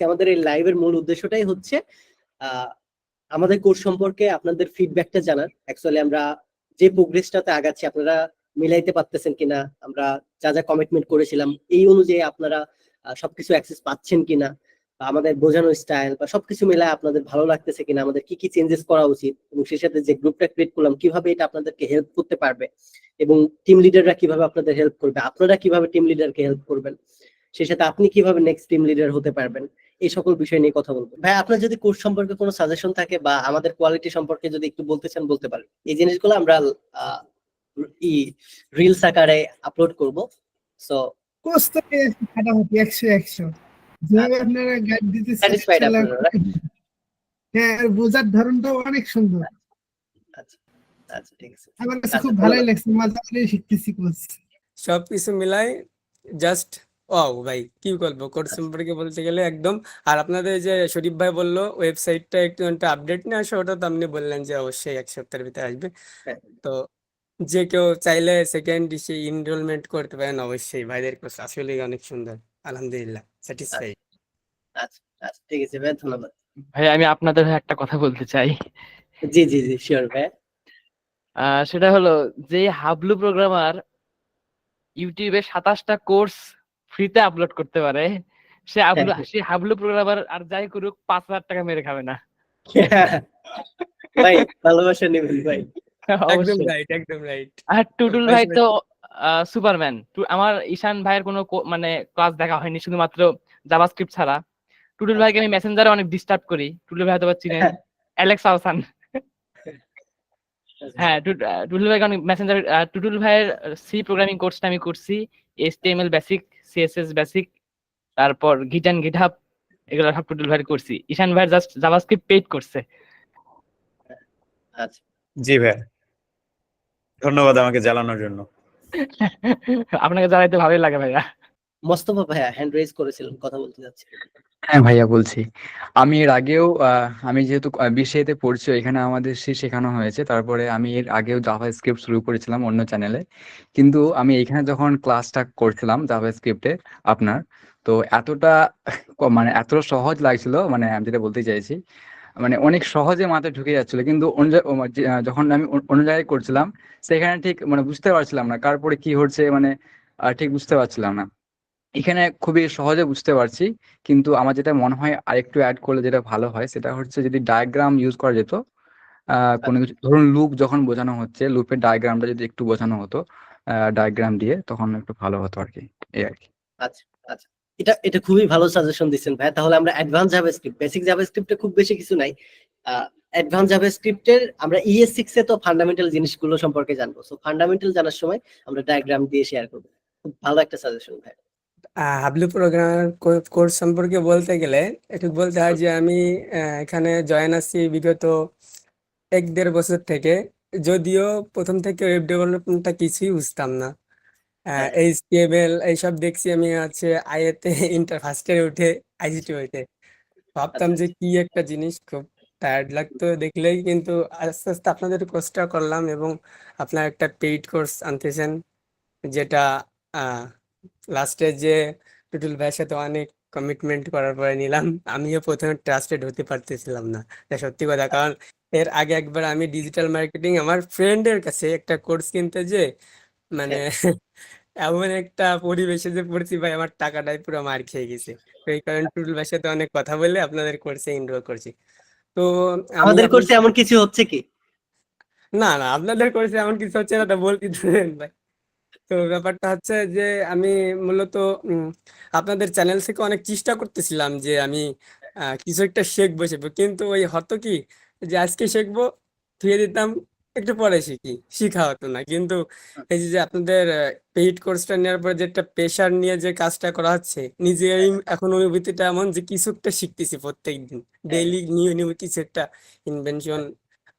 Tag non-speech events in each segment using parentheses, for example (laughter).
আজকে আমাদের এই লাইভের মূল উদ্দেশ্যটাই হচ্ছে আমাদের কোর্স সম্পর্কে আপনাদের ফিডব্যাকটা জানার। অ্যাকচুয়ালি আমরা যে প্রোগ্রেসটাতে আগাচ্ছি, আপনারা মিলাইতে পারতেছেন কিনা, আমরা যা যা কমিটমেন্ট করেছিলাম, এই অনুযায়ী আপনারা সবকিছু অ্যাক্সেস পাচ্ছেন কিনা, বা আমাদের বোঝানোর স্টাইল বা সবকিছু মিলায় আপনাদের ভালো লাগতেছে কিনা, আমাদের কি কি চেঞ্জেস করা উচিত, এবং সেই সাথে যে গ্রুপটা ক্রিয়েট করলাম, কীভাবে এটা আপনাদেরকে হেল্প করতে পারবে, এবং টিম লিডাররা কীভাবে আপনাদের হেল্প করবে, আপনারা কীভাবে টিম লিডারকে হেল্প করবেন, সেই সাথে আপনি কীভাবে নেক্সট টিম লিডার হতে পারবেন এই সকল বিষয় নিয়ে কথা বলব। ভাই আপনার যদি কোর্স সম্পর্কে কোনো সাজেশন থাকে বা আমাদের কোয়ালিটি সম্পর্কে যদি একটু বলতে চান বলতে পারেন। এই জিনিসগুলো আমরা আহ, ই রিলস আকারে আপলোড করব। সো কোর্স তো ফাটাফাটি একশো একশো। যেভাবে আপনারা গাইড আপনারা, হ্যাঁ আর বোঝার ধরনটাও অনেক সুন্দর। আচ্ছা আচ্ছা ঠিক আছে। আমার কাছে আচ্ছা, খুব ভালোই লাগছে মজা করে শিখতেছি কোর্স সবকিছু মিলাই জাস্ট ওয়াও ভাই কি বলব কোর্স সম্পর্কে বলতে গেলে একদম আর আপনাদের যে শরীফ ভাই বলল ওয়েবসাইটটা একটু একটা আপডেট নিয়ে আসো ওটা তো আপনি বললেন যে অবশ্যই এক সপ্তাহের ভিতরে আসবে। হ্যাঁ। তো যে কেউ চাইলে সেকেন্ড সে এনরোলমেন্ট করতে পারেন অবশ্যই ভাইদের কোর্স আসলেই অনেক সুন্দর আলহামদুলিল্লাহ স্যাটিসফাইড আচ্ছা আচ্ছা ঠিক আছে ভাই ধন্যবাদ। ভাই আমি আপনাদের একটা কথা বলতে চাই। জি জি জি শিওর ভাই। সেটা হলো যে হাবলু প্রোগ্রামার ইউটিউবে সাতাশটা কোর্স ফ্রিতে আপলোড করতে পারে। সে হাবলু হ্যাঁ। সে হাবলু প্রোগ্রামার আর যাই করুক পাঁচ হাজার টাকা মেরে খাবে না। ভাই ভালোবাসা নেবেন ভাই। (laughs) একদম রাইট একদম রাইট আর টুটুল ভাই তো সুপারম্যান আমার ঈশান ভাইয়ের কোনো মানে ক্লাস দেখা হয়নি শুধুমাত্র জাভাস্ক্রিপ্ট ছাড়া। টুটুল ভাইকে আমি মেসেঞ্জারে অনেক ডিস্টার্ব করি। টুটুল ভাই হয়তো চিনেন। হ্যাঁ। অ্যালেক্স আহসান হ্যাঁ টুট- আহ, টুটুল ভাই অনেক মেসেঞ্জার টুটুল ভাইয়ের সি প্রোগ্রামিং কোর্সটা আমি করছি। এইচটিএমএল বেসিক সিএসএস বেসিক তারপর গিট অ্যান্ড গিট হাব এগুলো সব টুটুল ভাইয়ের করছি। ঈশান ভাইয়ের জাস্ট জাভাস্ক্রিপ্ট পেইড করছে। আচ্ছা। জি ভাই। ধন্যবাদ আমাকে জ্বালানোর জন্য। (laughs) আপনাকে জ্বালাইতে ভালোই লাগে ভাইয়া। মোস্তফা ভাইয়া হ্যান্ড রেজ করেছিলেন, কথা বলতে যাচ্ছি হ্যাঁ ভাইয়া, বলছি। আমি এর আগেও আমি যেহেতু বিসিএতে পড়ছি এখানে আমাদের সে শেখানো হয়েছে। তারপরে আমি এর আগেও জাভা স্ক্রিপ্ট শুরু করেছিলাম অন্য চ্যানেলে কিন্তু আমি এখানে যখন ক্লাসটা করছিলাম জাভা স্ক্রিপ্টে আপনার, তো এতটা মানে এতটা সহজ লাগছিল মানে আমি যেটা বলতে চাইছি মানে অনেক সহজে মাথায় ঢুকে যাচ্ছিল। কিন্তু যখন আমি অন্য- জায়গায় করছিলাম, সেখানে ঠিক মানে বুঝতে পারছিলাম না কারপরে কি হচ্ছে মানে ঠিক বুঝতে পারছিলাম না। এখানে খুবই সহজে বুঝতে পারছি, কিন্তু আমার যেটা মনে হয় আরেকটু অ্যাড করলে যেটা ভালো হয়, সেটা হচ্ছে যদি ডায়াগ্রাম ইউজ করা যেত কোনো কিছু, ধরুন লুপ যখন বোঝানো হচ্ছে লুপের ডায়াগ্রামটা যদি একটু বোঝানো হতো ডায়াগ্রাম দিয়ে, তখন একটু ভালো হতো আর কি, এই আর কি। আচ্ছা আচ্ছা। এটা এটা খুবই ভালো সাজেশন দিচ্ছেন ভাই। তাহলে আমরা অ্যাডভান্স জাভাস্ক্রিপ্ট বেসিক জাভাস্ক্রিপ্টে খুব বেশি কিছু নাই। অ্যাডভান্স জাভাস্ক্রিপ্টের আমরা ইএস সিক্স এ তো ফান্ডামেন্টাল জিনিসগুলো সম্পর্কে জানব। সো ফান্ডামেন্টাল জানার সময় আমরা ডায়াগ্রাম দিয়ে শেয়ার করব। খুব ভালো একটা সাজেশন ভাই। হাবলু প্রোগ্রামার কোর্স সম্পর্কে বলতে গেলে একটু বলতে হয় যে আমি এখানে জয়েন আছি বিগত এক দেড় বছর থেকে। যদিও প্রথম থেকে ওয়েব ডেভেলপমেন্টটা কিছুই বুঝতাম না। হ্যাঁ। এইচটিএমএল এইসব দেখছি আমি আছে আইএতে ইন্টার ফার্স্ট ইয়ারে উঠে আইসিটি হইতে ভাবতাম যে কি একটা জিনিস খুব টায়ার্ড লাগতো দেখলেই কিন্তু আস্তে আস্তে আপনাদের কোর্সটা করলাম এবং আপনার একটা পেইড কোর্স আনতেছেন যেটা আহ লাস্টে যে টুটুল ভাইয়ের সাথে অনেক কমিটমেন্ট করার পরে নিলাম আমিও প্রথমে ট্রাস্টেড হতে পারতেছিলাম না। এটা সত্যি কথা কারণ এর আগে একবার আমি ডিজিটাল মার্কেটিং আমার ফ্রেন্ডের কাছে একটা কোর্স কিনতে যে মানে (laughs) এমন একটা পরিবেশে যে পড়ছি ভাই আমার টাকাটাই পুরো মার খেয়ে গেছে। তো এই কারণে টুটুল ভাইয়ের সাথে অনেক কথা বলে আপনাদের কোর্সে এনরোল করছি। তো আমি আমাদের কোর্সে এমন কিছু হচ্ছে কি? না না আপনাদের কোর্সে এমন কিছু হচ্ছে না তা বলতে ভাই। তো ব্যাপারটা হচ্ছে যে আমি মূলত আপনাদের চ্যানেল থেকে অনেক চেষ্টা করতেছিলাম যে আমি কিছু একটা শিখব শিখব। কিন্তু ওই হতো কি যে আজকে শিখব ধুয়ে দিতাম একটু পরে শিখি। শিখা হতো না। কিন্তু এই যে আপনাদের পেইড কোর্সটা নেওয়ার পরে যে একটা প্রেশার নিয়ে যে কাজটা করা হচ্ছে নিজেরই এখন অনুভূতিটা এমন যে কিছু একটা শিখতেছি প্রত্যেক দিন ডেইলি নিউ নিউ কিছু একটা ইনভেনশন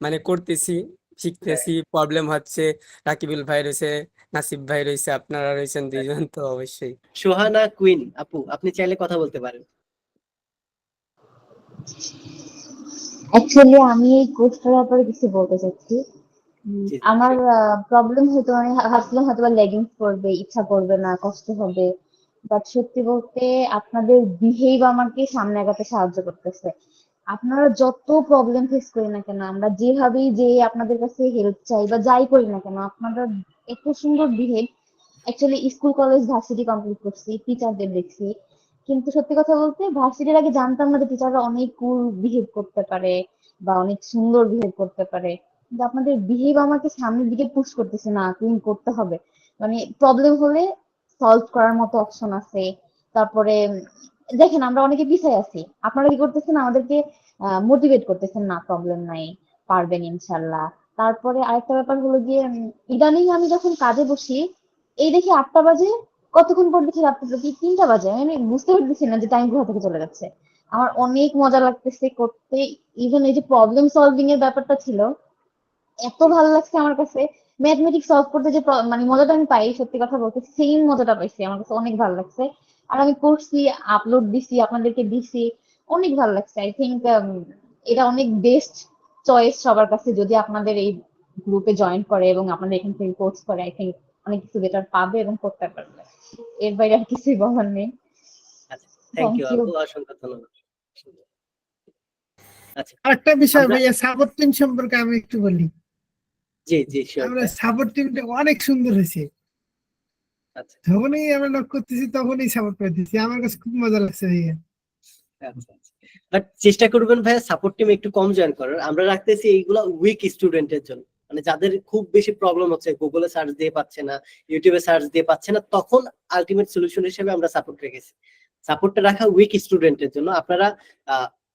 মানে করতেছি। শিখতেছি প্রবলেম হচ্ছে রাকিবুল ভাই রয়েছে নাসিব ভাই রয়েছে আপনারা রয়েছেন দুইজন তো অবশ্যই। সোহানা কুইন আপু আপনি চাইলে কথা বলতে পারেন। অ্যাকচুয়ালি আমি এই কোর্সটার ব্যাপারে কিছু বলতে চাচ্ছি। আমার প্রবলেম হয়তো আমি ভাবছিলাম হয়তো লেগিংস পরবে ইচ্ছা করবে না কষ্ট হবে। বাট সত্যি বলতে আপনাদের বিহেভ আমাকে সামনে আগাতে সাহায্য করতেছে। আপনারা যত প্রবলেম ফেস করি না কেন, আমরা যেভাবেই যে আপনাদের কাছে হেল্প চাই বা যাই করি না কেন, আপনারা এত সুন্দর behave actually school college varsity complete করছি টিচারদের দেখছি। কিন্তু সত্যি কথা বলতে ভার্সিটির আগে জানতাম না যে টিচাররা অনেক কুল বিহেভ করতে পারে বা অনেক সুন্দর বিহেভ করতে পারে। কিন্তু আপনাদের বিহেভ আমাকে সামনের দিকে পুশ করতেছে, না, তুমি করতে হবে। মানে প্রবলেম হলে সলভ করার মতো অপশন আছে। তারপরে দেখেন, আমরা অনেকে পিছায় আছি। আপনারা কি করতেছেন? আমাদেরকে মোটিভেট করতেছেন না প্রবলেম নাই, পারবেন ইনশাল্লাহ। তারপরে আরেকটা ব্যাপার হলো গিয়ে ইদানিং আমি যখন কাজে বসি, এই দেখি আটটা বাজে, কতক্ষণ পর দেখি রাত্রে কি তিনটা বাজে? আমি বুঝতে পারতেছি না যে টাইম কোথা থেকে চলে যাচ্ছে। আমার অনেক মজা লাগতেছে করতে। ইভেন এই যে প্রবলেম সলভিং এর ব্যাপারটা ছিল, এত ভালো লাগছে আমার কাছে। ম্যাথমেটিক্স সলভ করতে যে মানে মজাটা আমি পাই, সত্যি কথা বলতে সেম মজাটা পাইছি। আমার কাছে অনেক ভালো লাগছে। আর আমি করছি আপলোড দিছি আপনাদেরকে দিছি। অনেক ভালো লাগছে। আই থিঙ্ক এটা অনেক বেস্ট চয়েস সবার কাছে যদি আপনাদের এই গ্রুপে জয়েন করে এবং আপনাদের এখান থেকে কোর্স করে আই থিঙ্ক অনেক কিছু বেটার পাবে এবং করতে পারবে। এর বাইরে আর কিছুই বলার নেই। থ্যাংক ইউ আপু অসংখ্য ধন্যবাদ। আচ্ছা আরেকটা বিষয় আমরা- ভাইয়া সাপোর্ট টিম সম্পর্কে আমি একটু বলি। জি জি আমরা সাপোর্ট টিমটা অনেক সুন্দর হয়েছে। আচ্ছা যখনই আমরা লক করতেছি তখনই সাপোর্ট দিচ্ছি। আমার কাছে খুব মজা লাগছে ভাইয়া। বাট চেষ্টা করবেন ভাইয়া সাপোর্ট টিম একটু কম জয়েন করার। আমরা রাখতেছি এইগুলা উইক স্টুডেন্টের জন্য। মানে যাদের খুব বেশি প্রবলেম হচ্ছে গুগলে সার্চ দিয়ে পাচ্ছে না ইউটিউবে সার্চ দিয়ে পাচ্ছে না তখন আলটিমেট সলিউশন হিসেবে আমরা সাপোর্ট রেখেছি। সাপোর্টটা রাখা উইক স্টুডেন্টের জন্য। আপনারা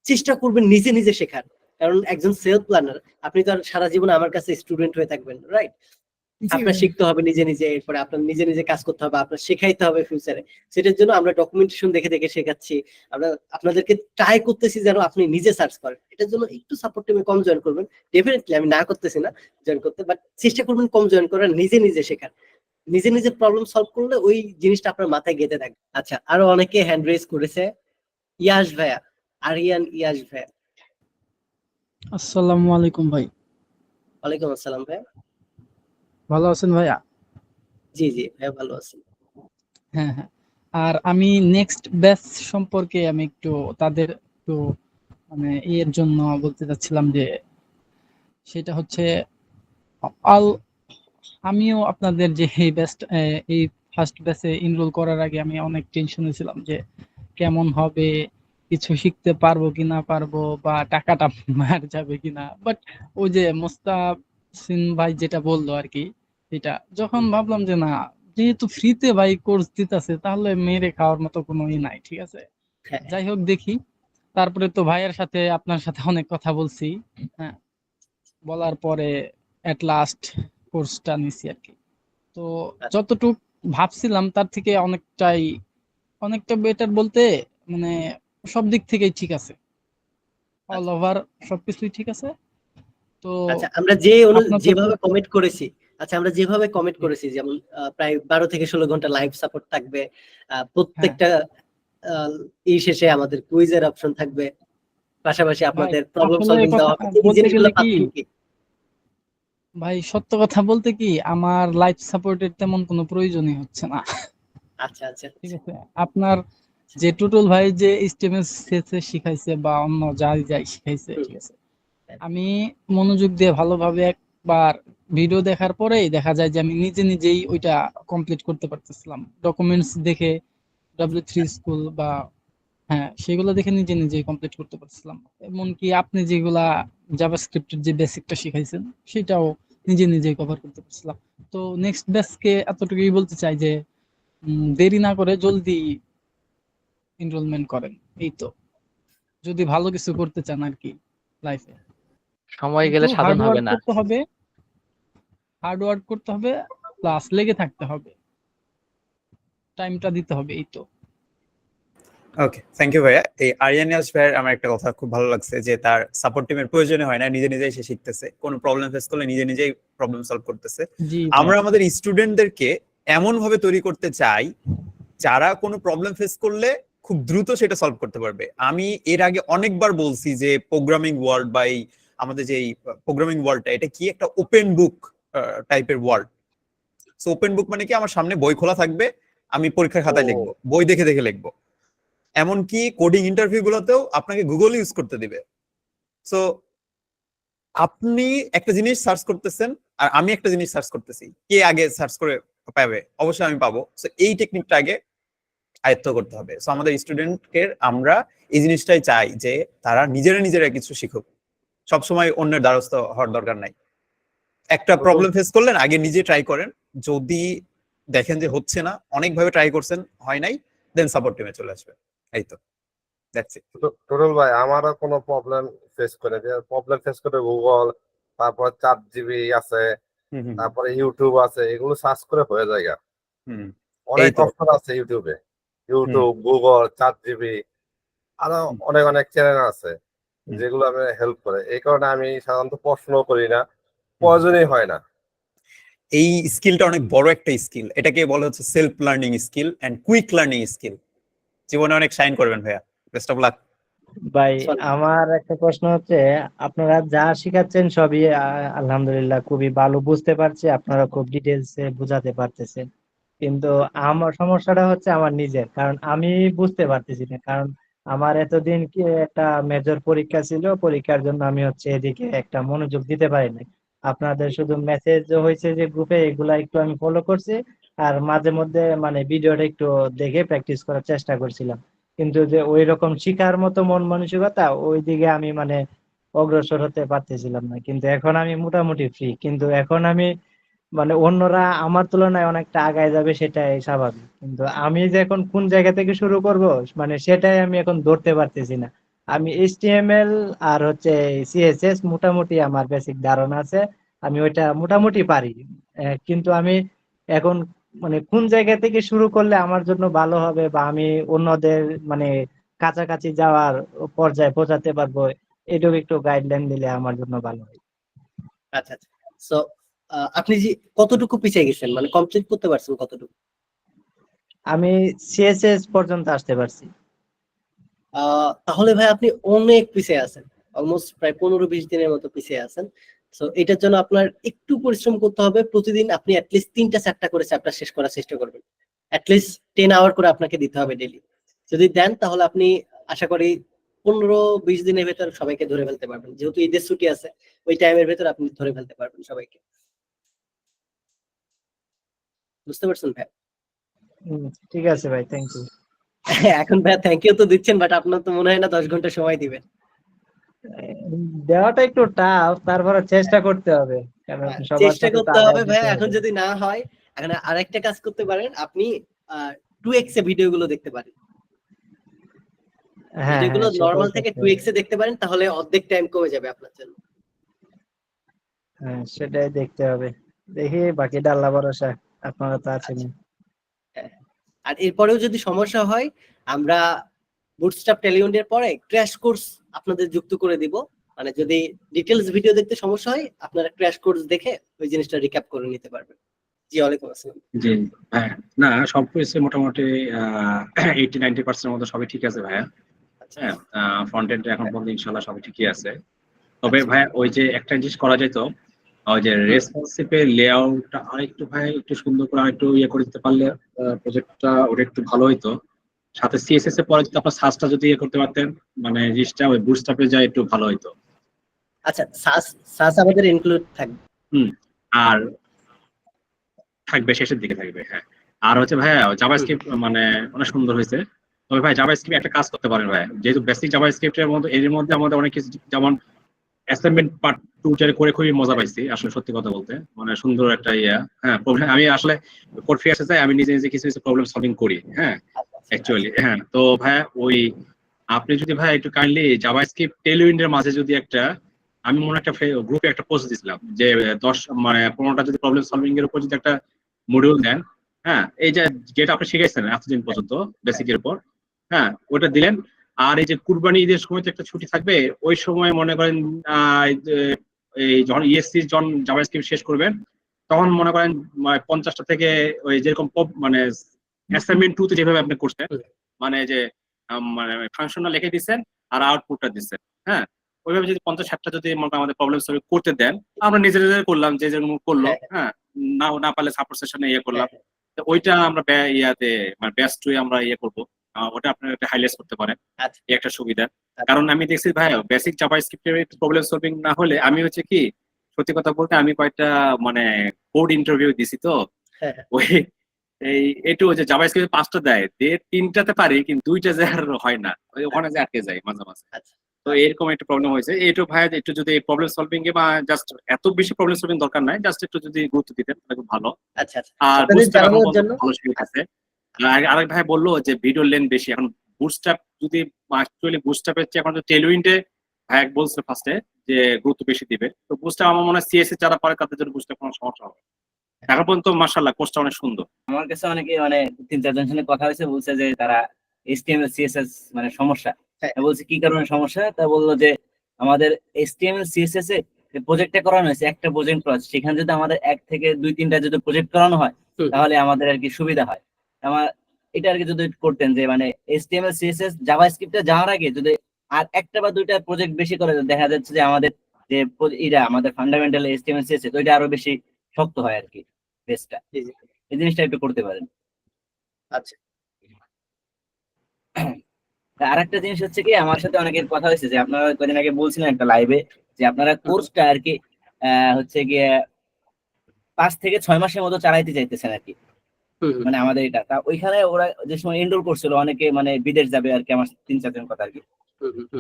চেষ্টা করবেন নিজে নিজে শেখার। কারণ একজন সেলফ প্ল্যানার আপনি তো আর সারা জীবন আমার কাছে স্টুডেন্ট হয়ে থাকবেন রাইট আপনার শিখতে হবে নিজে নিজে এরপরে আপনার নিজে নিজে কাজ করতে হবে আপনার শেখাইতে হবে ফিউচারে সেটার জন্য আমরা ডকুমেন্টেশন দেখে দেখে শেখাচ্ছি। আমরা আপনাদেরকে ট্রাই করতেছি যেন আপনি নিজে সার্চ করেন। এটার জন্য একটু সাপোর্ট টিমে কম জয়েন করবেন। ডেফিনেটলি আমি না করতেছি না জয়েন করতে বাট চেষ্টা করবেন কম জয়েন করার নিজে নিজে শেখার। নিজে নিজে প্রবলেম সলভ করলে ওই জিনিসটা আপনার মাথায় গেঁথে থাকবে। আচ্ছা আরও অনেকে হ্যান্ড রেজ করেছে। ইয়াশ ভাইয়া আরিয়ান ইয়াশ ভাইয়া। আসসালামু আলাইকুম ভাই। ওয়ালাইকুম আসসালাম ভাইয়া। ভালো আছেন ভাইয়া? জি জি ভাইয়া ভালো আছি। হ্যাঁ হ্যাঁ। আর আমি নেক্সট ব্যাচ সম্পর্কে আমি একটু তাদের একটু মানে এর জন্য বলতে চাচ্ছিলাম যে সেটা হচ্ছে আল আমিও আপনাদের যে এই ব্যাচ এই ফার্স্ট ব্যাচে এনরোল করার আগে আমি অনেক টেনশনে ছিলাম যে কেমন হবে কিছু শিখতে পারব কি না পারব বা টাকাটা (laughs) মার যাবে কিনা বাট ওই যে মোস্তাসিন ভাই যেটা বলল আর কি এটা যখন ভাবলাম যে না যেহেতু ফ্রিতে ভাই কোর্স দিতেছে তাহলে মেরে খাওয়ার মতো কোনো ই নাই ঠিক আছে? হ্যাঁ। যাই হোক দেখি। তারপরে তো ভাইয়ের সাথে আপনার সাথে অনেক কথা বলছি হ্যাঁ? বলার পরে এট লাস্ট কোর্সটা নিছি আর কি তো যতটুক ভাবছিলাম তার থেকে অনেকটাই অনেকটা বেটার বলতে মানে সব দিক থেকেই ঠিক আছে। অল ওভার সবকিছুই ঠিক আছে? তো আচ্ছা আমরা যে যেভাবে কমেন্ট করেছি আচ্ছা আমরা যেভাবে কমেন্ট করেছি যেমন প্রায় বারো থেকে ষোলো ঘণ্টা লাইভ সাপোর্ট থাকবে প্রত্যেকটা এই শেষে আমাদের কুইজের অপশন থাকবে পাশাপাশি আপনাদের প্রবলেম সলভিং দেওয়া হবে এই জিনিসগুলো পাচ্ছেন কি? ভাই সত্য কথা বলতে কি আমার লাইফ সাপোর্টের তেমন কোনো প্রয়োজনই হচ্ছে না। আচ্ছা আচ্ছা। ঠিক আছে আপনার যে টুটুল ভাই যে স্টেমেস শিখাইছে বা অন্য যাই যাই শিখাইছে ঠিক আছে। আমি মনোযোগ দিয়ে ভালোভাবে একবার ভিডিও দেখার পরেই দেখা যায় যে আমি নিজে নিজেই ওইটা কমপ্লিট করতে পারতেছিলাম। ডকুমেন্টস দেখে ডাব্লিউ থ্রি স্কুল বা হ্যাঁ সেগুলো দেখে নিজে নিজেই কমপ্লিট করতে পারছিলাম। এমনকি আপনি যেগুলা জাভাস্ক্রিপ্টের যে বেসিকটা শিখাইছেন, সেটাও নিজে নিজেই কভার করতে পারছিলাম। তো নেক্সট ব্যাচকে এতটুকুই বলতে চাই যে দেরি না করে জলদি এনরোলমেন্ট করেন। এই তো। যদি ভালো কিছু করতে চান আর কি লাইফে সময় গেলে সাধন হবে না। করতে হবে। হার্ড ওয়ার্ক করতে হবে প্লাস লেগে থাকতে হবে। টাইমটা দিতে হবে এই তো। ওকে থ্যাংক ইউ ভাইয়া। এই আরিয়ানিয়াস ভাইয়ের আমার একটা কথা খুব ভালো লাগছে যে তার সাপোর্ট টিমের প্রয়োজনে হয় না নিজে নিজেই সে শিখতেছে। কোনো প্রবলেম ফেস করলে নিজে নিজেই প্রবলেম সলভ করতেছে। আমরা আমাদের স্টুডেন্টদেরকে এমন ভাবে তৈরি করতে চাই যারা কোনো প্রবলেম ফেস করলে খুব দ্রুত সেটা সলভ করতে পারবে। আমি এর আগে অনেকবার বলছি যে প্রোগ্রামিং ওয়ার্ল্ড বা এই আমাদের যে প্রোগ্রামিং ওয়ার্ল্ডটা এটা কি একটা ওপেন বুক টাইপের ওয়ার্ল্ড সো ওপেন বুক মানে কি? আমার সামনে বই খোলা থাকবে আমি পরীক্ষার খাতায় লিখব বই দেখে দেখে লিখব। এমনকি কোডিং ইন্টারভিউ গুলোতেও আপনাকে গুগল ইউজ করতে দিবে। সো আপনি একটা জিনিস সার্চ করতেছেন আর আমি একটা জিনিস সার্চ করতেছি। কে আগে সার্চ করে পাবে? অবশ্যই আমি পাবো। সো এই টেকনিকটা আগে আয়ত্ত করতে হবে। সো আমাদের স্টুডেন্টকে আমরা এই জিনিসটাই চাই যে তারা নিজেরা নিজেরা কিছু শিখুক। সবসময় অন্যের দ্বারস্থ হওয়ার দরকার নাই। একটা প্রবলেম ফেস করলেন আগে নিজে ট্রাই করেন। যদি দেখেন যে হচ্ছে না অনেকভাবে ট্রাই করছেন হয় নাই দেন সাপোর্ট টিমে চলে আসবে। এই তো। দ্যাটস ইট টোটাল ভাই আমারও কোনো প্রবলেম ফেস করে প্রবলেম ফেস করে গুগল তারপর চার জিবি আছে তারপরে ইউটিউব আছে এগুলো সার্চ করে হয়ে যায়। অনেক অপশন আছে ইউটিউবে ইউটিউব গুগল চার জিবি আরও অনেক অনেক চ্যানেল আছে। যেগুলো আমি হেল্প করে। এই কারণে আমি সাধারণত প্রশ্ন করি না প্রয়োজনই হয় না। এই স্কিলটা অনেক বড় একটা স্কিল এটাকে বলা হচ্ছে self learning skill and quick learning skill জীবনে অনেক শাইন করবেন ভাইয়া। বেস্ট অফ লাক ভাই আমার একটা প্রশ্ন হচ্ছে আপনারা যা শিখাচ্ছেন সবই আলহামদুলিল্লাহ খুবই ভালো। বুঝতে পারছি আপনারা খুব ডিটেলস এ বোঝাতে পারতেছেন। কিন্তু আমার সমস্যাটা হচ্ছে আমার নিজের কারণ আমি বুঝতে পারতেছি না। কারণ আমার এতদিন কি একটা মেজর পরীক্ষা ছিল, পরীক্ষার জন্য আমি হচ্ছে এদিকে একটা মনোযোগ দিতে পারি নাই। আপনাদের শুধু মেসেজ হয়েছে যে গ্রুপে এগুলা একটু আমি ফলো করছি, আর মাঝে মধ্যে মানে ভিডিওটা একটু দেখে প্র্যাকটিস করার চেষ্টা করছিলাম। কিন্তু যে ওই রকম শিখার মতো মন মানসিকতা ওই দিকে আমি মানে অগ্রসর হতে পারতেছিলাম না। কিন্তু এখন আমি মোটামুটি ফ্রি কিন্তু এখন আমি মানে অন্যরা আমার তুলনায় অনেকটা আগায় যাবে সেটাই স্বাভাবিক। কিন্তু আমি যে এখন কোন জায়গা থেকে শুরু করব মানে সেটাই আমি এখন ধরতে পারতেছি না। আমি এইচটিএমএল আর হচ্ছে সিএসএস মোটামুটি আমার বেসিক ধারণা আছে, আমি ওইটা মোটামুটি পারি। কিন্তু আমি এখন মানে কোন জায়গা থেকে শুরু করলে আমার জন্য ভালো হবে বা আমি অন্যদের মানে কাছাকাছি যাওয়ার পর্যায়ে পৌঁছাতে পারব, এটুকু একটু গাইডলাইন দিলে আমার জন্য ভালো হয়। আচ্ছা আচ্ছা। সো আপনি যে কতটুকু পিছিয়ে গেছেন? মানে কমপ্লিট করতে পারছেন কতটুকু? আমি সিএসএস পর্যন্ত আসতে পারছি। তাহলে ভাই আপনি অনেক পিছিয়ে আছেন। অলমোস্ট প্রায় পনেরো বিশ দিনের মতো পিছিয়ে আছেন। সো এটার জন্য আপনার একটু পরিশ্রম করতে হবে। প্রতিদিন আপনি অ্যাটলিস্ট তিনটা চারটা করে চ্যাপ্টার শেষ করার চেষ্টা করবেন। অ্যাটলিস্ট টেন আওয়ার করে আপনাকে দিতে হবে ডেলি যদি দেন তাহলে আপনি আশা করি পনেরো বিশ দিনের ভেতর সবাইকে ধরে ফেলতে পারবেন। যেহেতু ঈদের ছুটি আছে ওই টাইমের ভেতর আপনি ধরে ফেলতে পারবেন সবাইকে। বুঝতে পারছেন ভাই? ঠিক আছে ভাই থ্যাংক ইউ (laughs) এখন ভাই থ্যাংক ইউ তো দিচ্ছেন বাট আপনার তো মনে হয় না দশ ঘণ্টা সময় দিবেন। দেওয়াটা একটু টাফ তারপরে চেষ্টা করতে হবে চেষ্টা করতে হবে ভাই এখন যদি না হয় এখন আরেকটা কাজ করতে পারেন আপনি টু এক্স এ ভিডিও গুলো দেখতে পারেন। হ্যাঁ যেগুলো হ্যাঁ, সেটাই নর্মাল থেকে টু এক্স এ দেখতে পারেন তাহলে অর্ধেক টাইম কমে যাবে আপনার জন্য। হ্যাঁ সেটাই দেখতে হবে দেখি বাকিটা আল্লাহ ভরসা। আপনারা তো আছেন আর এরপরেও যদি সমস্যা হয় আমরা বুটস্ট্র্যাপ টেলিউন্ডের পরে ক্র্যাশ কোর্স আপনাদের যুক্ত করে দিব। মানে যদি ডিটেলস ভিডিও দেখতে সমস্যা হয় আপনারা ক্র্যাশ কোর্স দেখে ওই জিনিসটা রিক্যাপ করে নিতে পারবেন। জি ওয়ালাইকুম আসসালাম। জি হ্যাঁ। না সব কিছু মোটামুটি এইটি নাইনটি পার্সেন্ট মতো সবই ঠিক আছে ভাইয়া। আচ্ছা। হ্যাঁ ফ্রন্ট এন্ড এখন পর্যন্ত ইনশাল্লাহ সবই ঠিকই আছে। তবে আচ্ছা। ভাইয়া ওই যে একটা জিনিস করা যেত ওই যে রেসপন্সিভের লেআউটটা আরেকটু ভাই একটু সুন্দর করে আরেকটু ইয়ে করে দিতে পারলে প্রজেক্টটা ওটা একটু ভালো হইতো। সাথে সিএসএস এর পরে যদি আপনার সার্চটা যদি ইয়ে করতে পারতেন মানে জিনিসটা ওই বুটস্ট্র্যাপে যায় একটু ভালো হইতো। আচ্ছা সাস সাস আমাদের ইনক্লুড থাকবে আর থাকবে শেষের দিকে থাকবে হ্যাঁ। আর হচ্ছে ভাইয়া জাভাস্ক্রিপ্ট মানে অনেক সুন্দর হয়েছে। তবে ভাই জাভাস্ক্রিপ্ট একটা কাজ করতে পারেন ভাই যেহেতু বেসিক জাভাস্ক্রিপ্টের মধ্যে এর মধ্যে আমাদের অনেক কিছু যেমন অ্যাসাইনমেন্ট পার্ট টু করে খুবই মজা পাইছি, আসলে সত্যি কথা বলতে। মানে সুন্দর একটা ইয়া। হ্যাঁ প্রবলেম আমি আসলে কোড ফ্রি আসতে চাই আমি নিজে নিজে কিছু কিছু প্রবলেম সলভিং করি হ্যাঁ অ্যাকচুয়ালি হ্যাঁ। তো ভাই ওই আপনি যদি ভাই একটু কাইন্ডলি জাভাস্ক্রিপ্ট টেলউইন্ডের মাঝে যদি একটা, আমি মনে একটা গ্রুপে একটা পোস্ট দিছিলাম, যে দশ মানে পনেরোটা যদি প্রবলেম সলভিং এর উপর যদি একটা মডিউল দেন হ্যাঁ এই যে যেটা আপনি শিখেছেন এতদিন পর্যন্ত বেসিক এর উপর হ্যাঁ ওটা দিলেন আর এই যে কুরবানি ঈদের সময় তো একটা ছুটি থাকবে ওই সময় মনে করেন এই যখন ইএসসি যখন জাভাস্ক্রিপ্ট শেষ করবেন তখন মনে করেন মানে পঞ্চাশটা থেকে ওই যেরকম মানে অ্যাসাইনমেন্ট টু তে যেভাবে আপনি করছেন মানে যে মানে ফাংশনটা লিখে দিচ্ছেন আর আউটপুটটা দিচ্ছেন হ্যাঁ? ওইভাবে যদি পঞ্চাশ ষাটটা যদি মনে আমাদের প্রবলেম সলভ করতে দেন আমরা নিজে নিজে করলাম যে যেরকম করল হ্যাঁ। না না পারলে সাপোর্ট সেশনে ইয়ে করলাম। তো ওইটা আমরা ইয়াতে মানে বেস্ট ওয়ে আমরা ইয়ে করব। ওটা আপনারা একটা হাইলাইট করতে পারেন। আচ্ছা। এই একটা সুবিধা। কারণ আমি দেখছি ভাই বেসিক জাভা স্ক্রিপ্টের প্রবলেম সলভিং না হলে আমি হচ্ছে কি সত্যি কথা বলতে আমি কয়েকটা মানে কোড ইন্টারভিউ দিছি তো। হ্যাঁ, হ্যাঁ। ওই এই একটু যে জাভা স্ক্রিপ্ট পাঁচটা দেয় দিয়ে তিনটাতে পারি কিন্তু দুইটা যে আর হয় না। ওই ওখানে যে আটকে যায় মাঝে মাঝে। আচ্ছা। তো এরকম একটা প্রবলেম হয়েছে। এইটু ভাই একটু যদি প্রবলেম সলভিং এ বা জাস্ট এত বেশি প্রবলেম সলভিং দরকার নাই জাস্ট একটু যদি গুরুত্ব দিতেন তাহলে খুব ভালো। আচ্ছা আচ্ছা। আর ভালো শিখেছে আর আরেক ভাই বলল যে ভিডিও লেন্থ বেশি এখন বুস্টাপ যদি অ্যাকচুয়ালি বুস্টাপের চেয়ে এখন টেলুইন্টে ভাই এক বলছে ফার্স্টে যে গুরুত্ব বেশি দিবে তো বুস্টাপ আমার মনে হয় সিএসএ যারা পারে তাদের জন্য বুস্টাপ কোনো সমস্যা হবে। এখন পর্যন্ত মার্শাল্লাহ কোর্সটা অনেক সুন্দর আমার কাছে অনেকে মানে তিন চারজনের সঙ্গে কথা হয়েছে বলছে যে তারা এইচটিএমএল সিএসএস মানে সমস্যা হ্যাঁ। বলছে কি কারণে সমস্যা তা বলল যে আমাদের এইচটিএমএল সিএসএস এ প্রজেক্টটা করানো হয়েছে একটা প্রজেক্ট করা। সেখানে যদি আমাদের এক থেকে দুই তিনটা যদি প্রজেক্ট করানো হয় তাহলে আমাদের আর কি সুবিধা হয় আমার এটা আর কি যদি করতেন যে মানে এইচটিএমএল সিএসএস জাভা স্ক্রিপ্টে যাওয়ার আগে যদি আর একটা বা দুইটা প্রজেক্ট বেশি করে দেখা যাচ্ছে যে আমাদের যে এটা আমাদের ফান্ডামেন্টাল এইচটিএমএল সিএসএস ওইটা আরও বেশি শক্ত হয় আর কি বেসটা। এই জিনিসটা একটু করতে পারেন আচ্ছা আর একটা জিনিস হচ্ছে কি আমার সাথে অনেকের কথা হয়েছে যে আপনারা কদিন আগে বলছিলেন একটা লাইভে যে আপনারা কোর্সটা আর কি আহ, হচ্ছে গিয়ে পাঁচ থেকে ছয় মাসের মতো চালাইতে চাইতেছেন আর কি। মানে আমাদের এটা তা ওইখানে ওরা যে সময় এনরোল করছিল অনেকে মানে বিদেশ যাবে আর কি আমার তিন চারজন কথা আর কি।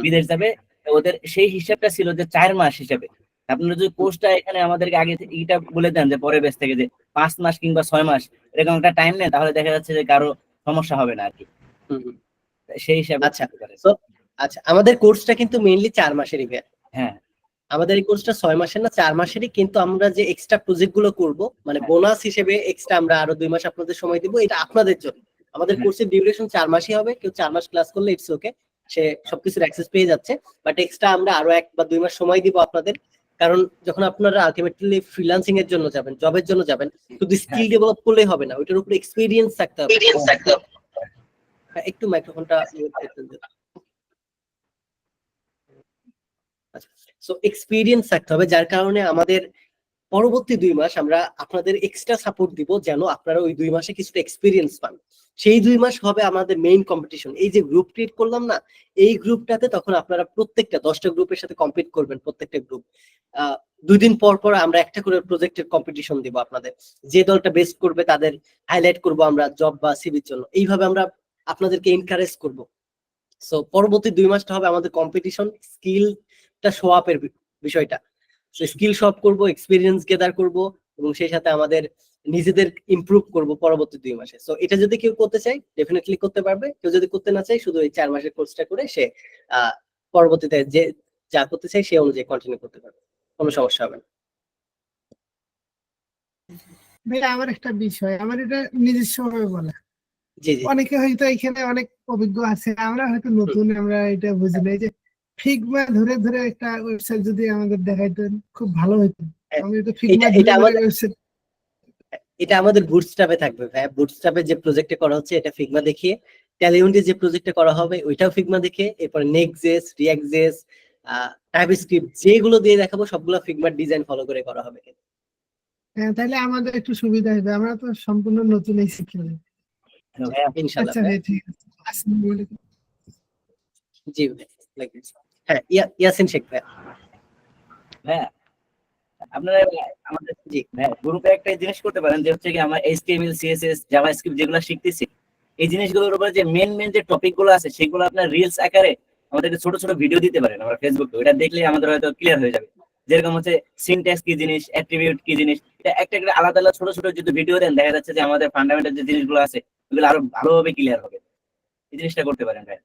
বিদেশ যাবে ওদের সেই হিসাবটা ছিল যে চার মাস হিসাবে আপনারা যদি কোর্সটা এখানে আমাদেরকে আগে থেকে এটা বলে দেন যে পরের বেস থেকে যে পাঁচ মাস কিংবা ছয় মাস এরকম একটা টাইম নেন তাহলে দেখা যাচ্ছে যে কারও সমস্যা হবে না আর কি হুম, হুম। সেই হিসাবে আচ্ছা। আচ্ছা আমাদের কোর্সটা কিন্তু মেইনলি চার মাসেরই ভাইয়া। হ্যাঁ আমাদের এই কোর্সটা ছয় মাসের না চার মাসেরই কিন্তু আমরা যে এক্সট্রা প্রজেক্টগুলো করব মানে হ্যাঁ। বোনাস হিসেবে এক্সট্রা আমরা আরও দুই মাস আপনাদের সময় দিব এটা আপনাদের জন্য। আমাদের হ্যাঁ। কোর্সের ডিউরেশন চার মাসই হবে কেউ চার মাস ক্লাস করলে ইটস ওকে সে সবকিছুর অ্যাক্সেস পেয়ে যাচ্ছে। বাট এক্সট্রা আমরা আরও এক বা দুই মাস সময় দিব আপনাদের কারণ যখন আপনারা আলটিমেটলি ফ্রিল্যান্সিং এর জন্য যাবেন জবের জন্য যাবেন শুধু স্কিল ডেভেলপ করলেই হবে না ওইটার উপর এক্সপিরিয়েন্স থাকতে হবে। হ্যাঁ, একটু মাইক্রোফোনটা সো এক্সপিরিয়েন্স থাকতে হবে, যার কারণে আমাদের পরবর্তী দুই মাস আমরা আপনাদের এক্সট্রা সাপোর্ট দিব যেন আপনারা ওই দুই মাসে কিছুটা এক্সপিরিয়েন্স পান। সেই দুই মাস হবে আমাদের মেইন কম্পিটিশন এই যে গ্রুপ ক্রিয়েট করলাম না, এই গ্রুপটাতে তখন আপনারা প্রত্যেকটা, দশটা গ্রুপের সাথে কম্পিট করবেন প্রত্যেকটা গ্রুপ দুই দিন পর পর আমরা একটা করে প্রজেক্টের কম্পিটিশন দিব আপনাদের। যে দলটা বেস্ট করবে তাদের হাইলাইট করব আমরা জব বা সিভির জন্য। এইভাবে আমরা আপনাদেরকে এনকারেজ করব। সো পরবর্তী দুই মাসটা হবে আমাদের কম্পিটিশন স্কিলটা শো আপের বিষয়টা। স্কিল শপ করব এক্সপিরিয়েন্স গেদার করব এবং সেই সাথে আমাদের নিজেদের ইমপ্রুভ করব পরবর্তী দুই মাসে। সো এটা যদি কেউ করতে চায় ডেফিনেটলি করতে পারবে। কেউ যদি করতে না চায় শুধু এই চার মাসের কোর্সটা করে সে পরবর্তীতে যে যা করতে চায় সে অনুযায়ী কন্টিনিউ করতে পারবে। কোনো সমস্যা হবে না। ভাই আমার একটা বিষয়। আমার এটা নিজস্ব ভাবে বলা। অনেকে হয়তো এখানে অনেক অভিজ্ঞ আছে। আমরা হয়তো নতুন আমরা এটা বুঝি না যে ফিগমা ধরে ধরে একটা ওয়েবসাইট যদি আমাদের দেখাইতেন খুব ভালো হইতো। হ্যাঁ, আমি তো ফিগমা এটা আমাদের- এটা আমাদের বুটস্ট্র্যাপে থাকবে ভাই বুটস্ট্র্যাপে যে প্রজেক্টে করা হচ্ছে এটা ফিগমা দেখিয়ে ট্যালিউন্ডে যে প্রজেক্টে করা হবে ওইটাও ফিগমা দেখে এরপর নেক্সট রিয়াক্টজেস টাইপস্ক্রিপ্ট যেগুলো দিয়ে দেখাবো সবগুলো ফিগমার ডিজাইন ফলো করে করা হবে হ্যাঁ তাহলে আমাদের একটু সুবিধা হবে। আমরা তো সম্পূর্ণ নতুন এই শিখে যাই। ইনশাআল্লাহ আচ্ছা ভাই ঠিক আছে। আসসালামু আলাইকুম। জি ভাই. হ্যাঁ ইয়াসিন শেখ ভাই হ্যাঁ আমাদের হ্যাঁ ছোট ছোট ভিডিও দিতে পারেন ওটা দেখলে আমাদের হয়তো ক্লিয়ার হয়ে যাবে। যেরকম হচ্ছে কি জিনিস অ্যাট্রিবিউট কি জিনিস একটা একটা আলাদা আলাদা ছোট ছোট যদি ভিডিও দেন, দেখা যাচ্ছে যে আমাদের ফান্ডামেন্টাল যে জিনিসগুলো আছে, ওগুলো আরও ভালোভাবে ক্লিয়ার হবে। এই জিনিসটা করতে পারেন ভাই।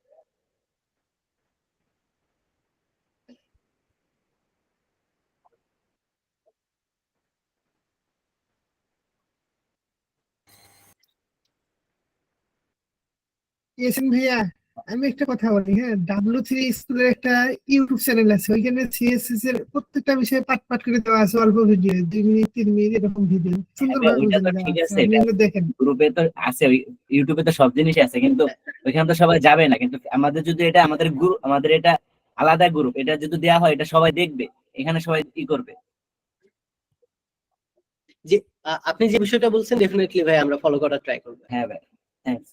ইয়াসিন ভাইয়া আমি একটা কথা বলি হ্যাঁ ডাব্লিউ থ্রি স্কুলের একটা ইউটিউব চ্যানেল আছে ওইখানে সিএসএস এর প্রত্যেকটা বিষয়ে পাট পাট করে দেওয়া আছে অল্প ভিডিও দুই মিনিট তিন মিনিট এরকম ভিডিও সুন্দর হ্যাঁ, দেখেন। গ্রুপে তো আছে ইউটিউবে তো সব জিনিসই আছে কিন্তু ওইখানে তো সবাই যাবে না কিন্তু আমাদের যদি এটা আমাদের গ্রুপ আমাদের এটা আলাদা গ্রুপ এটা যদি দেওয়া হয় এটা সবাই দেখবে এখানে সবাই ই করবে। যে আপনি যে বিষয়টা বলছেন ডেফিনেটলি ভাই আমরা ফলো করার ট্রাই করব। হ্যাঁ ভাই থ্যাংকস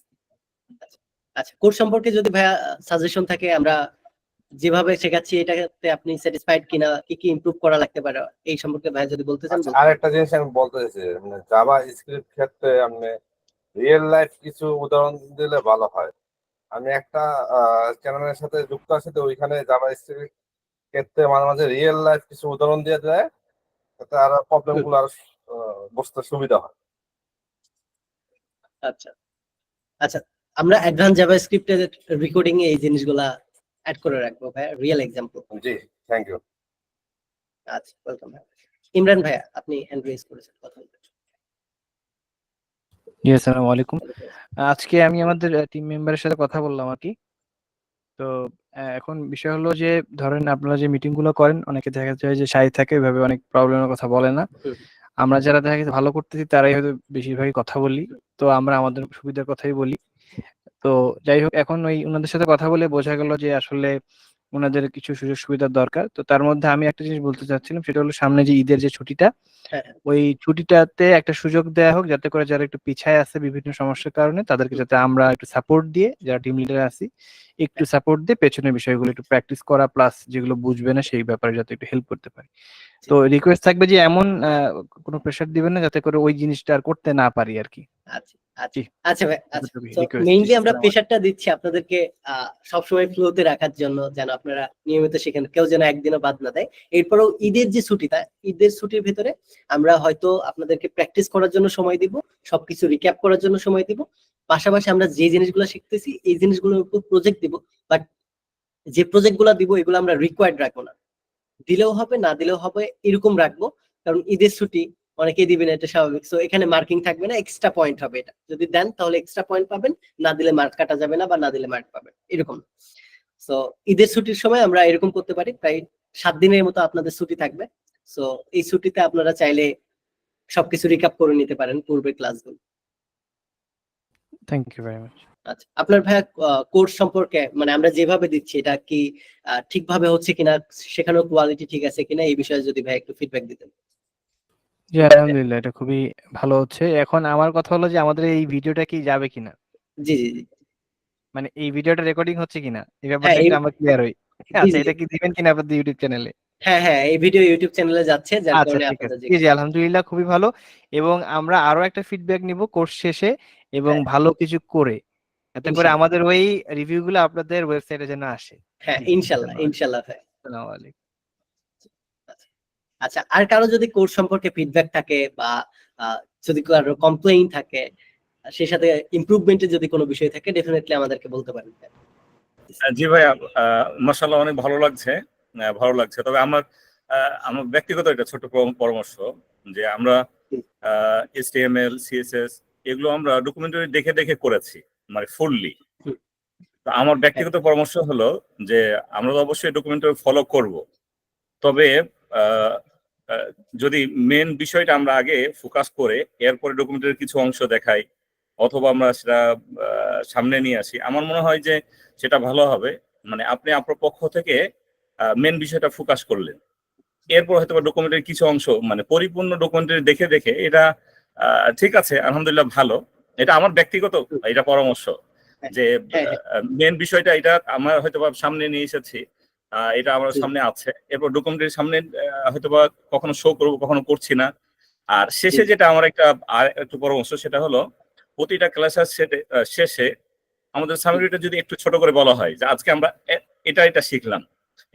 আচ্ছা কোর্স সম্পর্কে যদি ভাইয়া সাজেশন থাকে আমরা যেভাবে শেখাচ্ছি এটাতে আপনি স্যাটিসফাইড কিনা কি কি ইমপ্রুভ করা লাগতে পারে এই সম্পর্কে ভাইয়া যদি বলতে চান আচ্ছা, আর একটা জিনিস আমি বলতে চাইছি মানে জাভা স্ক্রিপ্ট ক্ষেত্রে আপনি রিয়েল লাইফ কিছু উদাহরণ দিলে ভালো হয়। আমি একটা চ্যানেলের সাথে যুক্ত আছি তো ওইখানে জাভা স্ক্রিপ্ট ক্ষেত্রে মাঝে মাঝে রিয়েল লাইফ কিছু উদাহরণ দিয়ে দেয় তাতে আর প্রবলেমগুলো আর বুঝতে সুবিধা হয়। আচ্ছা। আচ্ছা আমরা অ্যাডভান্স জাভাস্ক্রিপ্টের রেকর্ডিং এ এই জিনিসগুলা অ্যাড করে রাখব ভাইয়া রিয়েল এক্সাম্পল জি থ্যাংক ইউ আচ্ছা ওয়েলকাম ইমরান ভাইয়া আপনি হ্যান্ড রেজ করেছেন কথা বলবেন জি আসসালামু আলাইকুম। আজকে আমি আমাদের টিম মেম্বারের সাথে কথা বললাম আর কি। তো এখন বিষয় হলো যে ধরেন আপনারা যে মিটিংগুলো করেন অনেকে দেখা যায় যে সাই থাকে ওইভাবে অনেক প্রবলেমের কথা বলে না। আমরা যারা দেখা গেছে ভালো করতেছি তারাই হয়তো বেশিরভাগই কথা বলি। তো আমরা আমাদের সুবিধার কথাই বলি। তো যাই হোক এখন ওই ওনাদের সাথে কথা বলে বোঝা গেল যে আসলে ওনাদের কিছু সুযোগ সুবিধার দরকার। তো তার মধ্যে আমি একটা জিনিস বলতে চাচ্ছিলাম সেটা হলো সামনে যে ঈদের যে ছুটিটা হ্যাঁ। ওই ছুটিটাতে একটা সুযোগ দেওয়া হোক যাতে করে যারা একটু পিছায় আছে বিভিন্ন সমস্যার কারণে তাদেরকে যাতে আমরা একটু সাপোর্ট দিয়ে যারা টিম লিডার আছি একটু সাপোর্ট দিয়ে পেছনের বিষয়গুলো একটু প্র্যাকটিস করা প্লাস যেগুলো বুঝবে না সেই ব্যাপারে যাতে একটু হেল্প করতে পারি। তো রিকোয়েস্ট থাকবে যে এমন কোনো প্রেশার দিবেন না যাতে করে ওই জিনিসটা আর করতে না পারি আর কি। আচ্ছা। আচ্ছা আচ্ছা ভাই আচ্ছা। মেইনলি আমরা প্রেশারটা দিচ্ছি আপনাদেরকে সবসময় ফ্লোতে রাখার জন্য যেন আপনারা নিয়মিত সেখানে কেউ যেন একদিনও বাদ না দেয়। এরপরেও ঈদের যে ছুটিটা ঈদের ছুটির ভিতরে আমরা হয়তো আপনাদেরকে প্র্যাকটিস করার জন্য সময় দিব সবকিছু রিক্যাপ করার জন্য সময় দিব। পাশাপাশি আমরা যে জিনিসগুলো শিখতেছি এই জিনিসগুলোর উপর প্রজেক্ট দিব বাট যে প্রজেক্টগুলো দিব এগুলো আমরা রিকোয়ার্ড রাখব না। দিলেও হবে না দিলেও হবে এরকম রাখব। কারণ ঈদের ছুটি অনেকেই দিবেন এটা স্বাভাবিক। সো এখানে মার্কিং থাকবে না এক্সট্রা পয়েন্ট হবে এটা। যদি দেন তাহলে এক্সট্রা পয়েন্ট পাবেন না দিলে মার্ক কাটা যাবে না বা না দিলে মার্ক পাবেন এরকম। সো ঈদের ছুটির সময় আমরা এরকম করতে পারি প্রায় সাত দিনের মতো আপনাদের ছুটি থাকবে। সো এই ছুটিতে আপনারা চাইলে সবকিছু রিকাপ করে নিতে পারেন পূর্বের ক্লাসগুলো থ্যাংক ইউ ভেরি মাচ আচ্ছা আপনার ভাইয়া কোর্স সম্পর্কে মানে আমরা যেভাবে দিচ্ছি এটা কি ঠিকভাবে হচ্ছে কিনা শেখানোর কোয়ালিটি ঠিক আছে কিনা এই বিষয়ে যদি ভাই একটু ফিডব্যাক দিতেন। জি আলহামদুলিল্লাহ এটা খুবই ভালো হচ্ছে। এখন আমার কথা হলো যে আমাদের এই ভিডিওটা কি যাবে কিনা? জি জি জি। মানে এই ভিডিওটা রেকর্ডিং হচ্ছে কিনা? এই ব্যাপারটা হ্যাঁ, এই- একটু আমরা ক্লিয়ার হই। জি, আচ্ছা জি। এটা কি দিবেন কিনা আপনাদের ইউটিউব চ্যানেলে হ্যাঁ হ্যাঁ এই ভিডিও ইউটিউব চ্যানেলে যাচ্ছে যার আচ্ছা কারণে ঠিক আপনারা আছে। যে জি জি আলহামদুলিল্লাহ খুবই ভালো। এবং আমরা আরও একটা ফিডব্যাক নিব কোর্স শেষে এবং হ্যাঁ। ভালো কিছু করে। এতে করে। আমাদের ওই রিভিউ গুলো আপনাদের ওয়েবসাইটে যেন আসে। হ্যাঁ জি, ইনশাল্লাহ ধন্যবাদ। ইনশাল্লাহ ভাই। আসসালামু আলাইকুম। আচ্ছা আর কারও যদি কোর্স সম্পর্কে ফিডব্যাক থাকে বা যদি কারও কমপ্লেইন থাকে সেই সাথে ইমপ্রুভমেন্টের যদি কোনো বিষয় থাকে ডেফিনেটলি আমাদেরকে বলতে পারেন। জি ভাইয়া মাসাল্লাহ অনেক ভালো লাগছে। ভালো লাগছে। তবে আমার আমার ব্যক্তিগত একটা ছোট পরামর্শ যে আমরা এসটিএমএল সিএসএস এগুলো আমরা ডকুমেন্টারি দেখে দেখে করেছি মানে ফুললি তো আমার ব্যক্তিগত পরামর্শ হলো যে আমরা তো অবশ্যই ডকুমেন্টারি ফলো করব। তবে যদি মেন বিষয়টা আমরা আগে ফোকাস করে এরপরে ডকুমেন্টের কিছু অংশ দেখাই অথবা আমরা সেটা সামনে নিয়ে আসি আমার মনে হয় যে সেটা ভালো হবে। মানে আপনি আপনার পক্ষ থেকে মেন বিষয়টা ফোকাস করলেন। এরপর হয়তো ডকুমেন্টের কিছু অংশ মানে পরিপূর্ণ ডকুমেন্টারি দেখে দেখে এটা আহ, ঠিক আছে আলহামদুলিল্লাহ ভালো। এটা আমার ব্যক্তিগত এটা পরামর্শ যে হ্যাঁ, মেন বিষয়টা এটা আমার হয়তো সামনে নিয়ে এসেছি। এটা আমার সামনে আছে। এরপর ডকুমেন্টারি সামনে হয়তো বা কখনো শো করব কখনো করছি না। আর শেষে যেটা আমার একটা আর একটু পরামর্শ সেটা হলো প্রতিটা ক্লাসের শেষে আমাদের সামারিটা যদি একটু ছোট করে বলা হয় যে আজকে আমরা এটা এটা শিখলাম।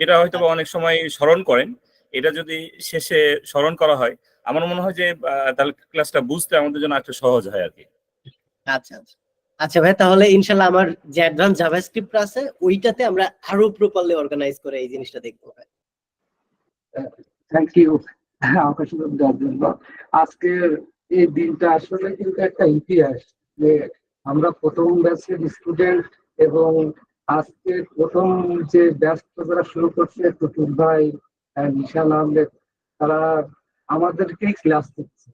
এটা হয়তো বা অনেক সময় স্মরণ করেন। এটা যদি শেষে স্মরণ করা হয় আমার মনে হয় যে তাহলে ক্লাসটা বুঝতে আমাদের জন্য একটু সহজ হয় আর কি। আচ্ছা আচ্ছা। আচ্ছা ভাই, তাহলে ইনশাল্লাহ আমার যে অ্যাডভান্স জাভাস্ক্রিপ্ট আছে, ওইটাতে আমরা আরও প্রপারলি অর্গানাইজ করে এই জিনিসটা দেখব ভাই। থ্যাংক ইউ আমাকে সুযোগ আজকের এই দিনটা আসলে কিন্তু একটা ইতিহাস যে আমরা প্রথম ব্যাচের স্টুডেন্ট এবং আজকে প্রথম যে ব্যাচটা যারা শুরু করছে টুটুল ভাই নিশান আহমেদ, তারা আমাদেরকেই ক্লাস দিচ্ছে।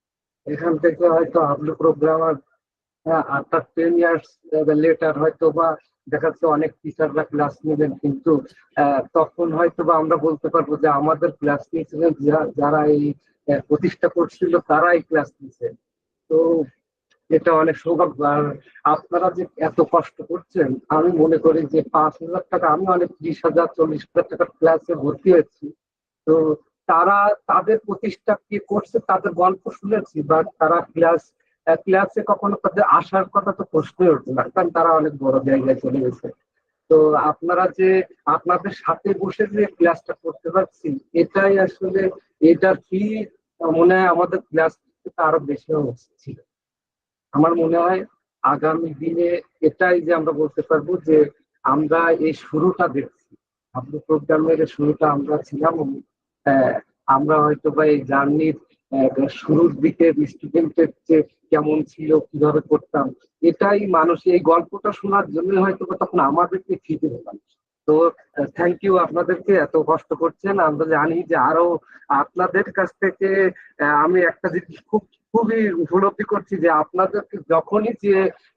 এখান থেকে হয়তো আপনি programmer after ten years later হয়তো বা দেখা যাচ্ছে অনেক টিচাররা ক্লাস নেবেন, কিন্তু তখন হয়তো বা আমরা বলতে পারব যে আমাদের ক্লাস নিয়েছিলেন যারা এই প্রতিষ্ঠা করছিল তারাই ক্লাস নিয়েছে। তো এটা অনেক সৌভাগ্য। আর আপনারা যে এত কষ্ট করছেন, আমি মনে করি যে পাঁচ হাজার টাকা, আমি অনেক ত্রিশ হাজার, চল্লিশ হাজার টাকার ক্লাসে ভর্তি হয়েছি। তো তারা, তাদের প্রতিষ্ঠা কি করছে, তাদের গল্প শুনেছি বা তারা ক্লাস ক্লাসে কখনো তাদের আসার কথা তো প্রশ্নই উঠছে না, কারণ তারা অনেক বড় জায়গায় চলে গেছে। তো আপনারা যে আপনাদের সাথে বসে যে ক্লাসটা করতে পারছি, এটাই আসলে এটার কি মনে হয় আমাদের ক্লাস আরও বেশি হওয়া ছিল। আমার মনে হয় আগামী দিনে এটাই যে আমরা বলতে পারব যে আমরা এই শুরুটা দেখছি। আপনি প্রোগ্রামের শুরুটা আমরা ছিলাম আমরা হয়তো বা এই জার্নির শুরুর দিকে স্টুডেন্টের যে কেমন ছিল, কীভাবে করতাম, এটাই মানুষ এই গল্পটা শোনার জন্য হয়তো তখন আমাদেরকে ফিরে পেলাম। তো থ্যাংক ইউ আপনাদেরকে এত কষ্ট করছেন। আমরা জানি যে আরও আপনাদের কাছ থেকে আমি একটা জিনিস খুব, খুবই উপলব্ধি করছি যে আপনাদেরকে যখনই যে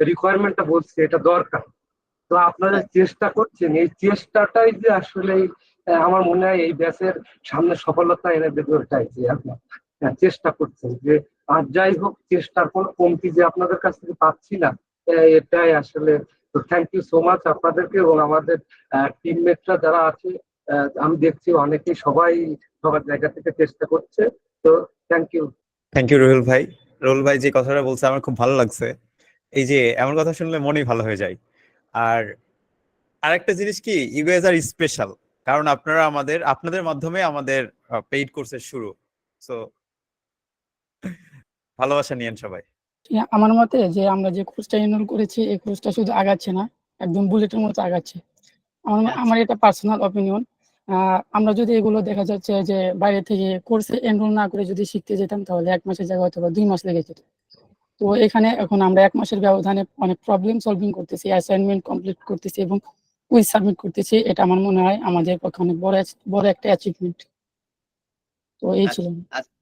রিকোয়ারমেন্টটা বলছে, এটা দরকার। তো আপনারা চেষ্টা করছেন। এই চেষ্টাটাই যে আসলে আমার মনে হয় এই ব্যাচের সামনে সফলতা এনে দেবে ওটাই যে আপনার। চেষ্টা করছেন যে আর যাই হোক, চেষ্টার কোনো কমতি যে আপনাদের কাছ থেকে পাচ্ছি না এটাই আসলে তো থ্যাংক ইউ সো মাচ আপনাদেরকে এবং আমাদের টিমমেটরা যারা আছে আমি দেখছি অনেকেই সবাই সবার জায়গা থেকে চেষ্টা করছে। তো thank you thank you Ruhul ভাই। রুহুল ভাই যে কথাটা বলছে, আমার খুব ভালো লাগছে। এই যে, এমন কথা শুনলে মনই ভালো হয়ে যায়। আর আরেকটা জিনিস কি ইউ গাইজ আর স্পেশাল কারণ আপনারা আমাদের, আপনাদের মাধ্যমে আমাদের পেইড কোর্সের শুরু। সো ভালোবাসা নিয়েন সবাই। আমার মতে যে আমরা যে কোর্সটা এনরোল করেছি এই কোর্সটা শুধু আগাচ্ছে না একদম বুলেটের মতো আগাচ্ছে। আমার আমার এটা পার্সোনাল অপিনিয়ন আমরা যদি এগুলো দেখা যাচ্ছে যে বাইরে থেকে কোর্সে এনরোল না করে যদি শিখতে যেতাম তাহলে এক মাসের জায়গায় বা দুই মাস লেগে যেত। তো এখানে এখন আমরা এক মাসের ব্যবধানে অনেক প্রবলেম সলভিং করতেছি অ্যাসাইনমেন্ট কমপ্লিট করতেছি এবং কুইজ সাবমিট করতেছি এটা আমার মনে হয় আমাদের পক্ষে অনেক বড় বড় একটা অ্যাচিভমেন্ট তো এই ছিল। আচ্ছা।